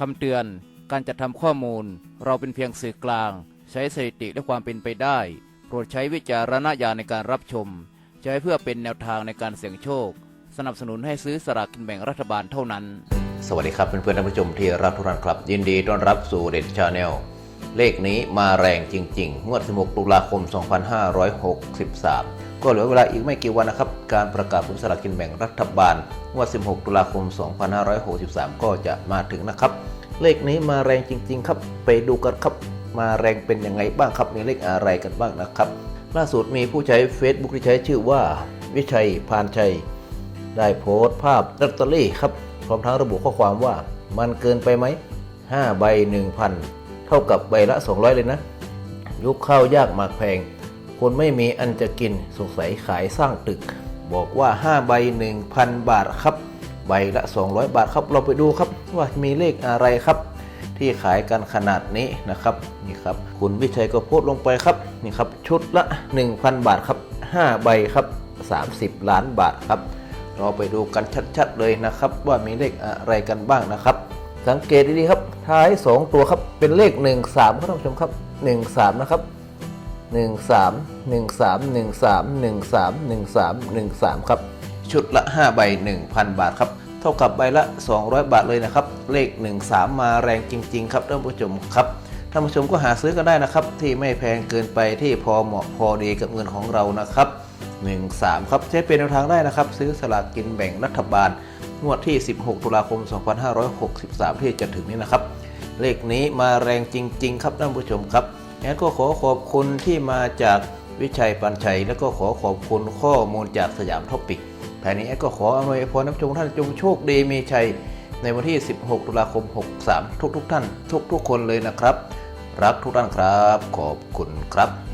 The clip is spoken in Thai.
คำเตือน การจัดทำข้อมูล เราเป็นเพียงสื่อกลาง ใช้สถิติและความเป็นไปได้ โปรดใช้วิจารณญาณในการรับชม ใช้เพื่อเป็นแนวทางในการเสี่ยงโชค สนับสนุนให้ซื้อสลากกินแบ่งรัฐบาลเท่านั้น สวัสดีครับเพื่อนๆท่านผู้ชมที่รักทุกท่านครับ ยินดีต้อนรับสู่เด็ดชาแนลเลขนี้มาแรงจริง ๆ งวด 16 ตุลาคม 2563 ก็เหลือเวลาอีกไม่กี่วันนะครับ การประกาศผลสลากกินแบ่งรัฐบาลงวด16 ตุลาคม 2563 ก็จะมาถึงนะครับ เลขนี้มาแรงจริง ๆ ครับ ไปดูกันครับ มาแรงเป็นยังไงบ้างครับ มีเลขอะไรกันบ้างนะครับ ล่าสุดมีผู้ใช้ Facebook ที่ใช้ชื่อว่า วิชัยพานชัย ได้โพสต์ภาพลอตเตอรี่ครับ พร้อมทั้งระบุข้อความว่า มันเกินไปไหม 5 ใบ 1,000 เท่ากับใบละ 200 เลยนะ ยุคข้าวยากหมากแพง คนไม่มีอันจะกินสงสัยขายสร้างตึก บอกว่า 5 ใบ 1,000 บาทครับ ใบละ 200 บาทครับ เราไปดูครับว่ามีเลขอะไรครับ ที่ขายกันขนาดนี้นะครับนี่ครับ คุณวิชัยก็โพสลงไปครับนี่ครับชุดละ 1,000 บาทครับ 5 ใบครับ 30 ล้านบาทครับ เราไปดูกันชัดๆเลยนะครับ ว่ามีเลขอะไรกันบ้างนะครับ สังเกตดีๆครับ ท้าย 2 ตัวครับเป็นเลข 13ครับท่านผู้ชมครับ 13 นะครับ 13 13 13 13 13 13 ครับ ชุดละ 5 ใบ 1,000 บาทครับ เท่ากับใบละ 200 บาทเลยนะครับ เลข 13 มาแรงจริง ๆ ครับท่านผู้ชมครับท่านผู้ชมก็หาซื้อกันได้นะครับ ที่ไม่แพงเกินไปที่พอเหมาะพอดีกับเงินของเรานะครับ 13 ครับใช้เป็นแนวทางได้นะครับ ซื้อสลากกินแบ่งรัฐบาล งวดที่ 16 ตุลาคม 2563 ที่จะถึงนี้นะครับ เลขนี้มาแรงจริง ๆ ครับท่านผู้ชมครับ งั้นก็ขอขอบคุณที่มาจากวิชัยปันชัย แล้วก็ขอขอบคุณข้อมูลจากสยามท็อปิกแผนนี้แอดก็ขออำนวยพรน้ำชงท่านจงโชคดีมีชัย ในวันที่ 16 ตุลาคม 63 ทุกทุกท่าน ทุกทุกคนเลยนะครับ รักทุกท่านครับ ขอบคุณครับ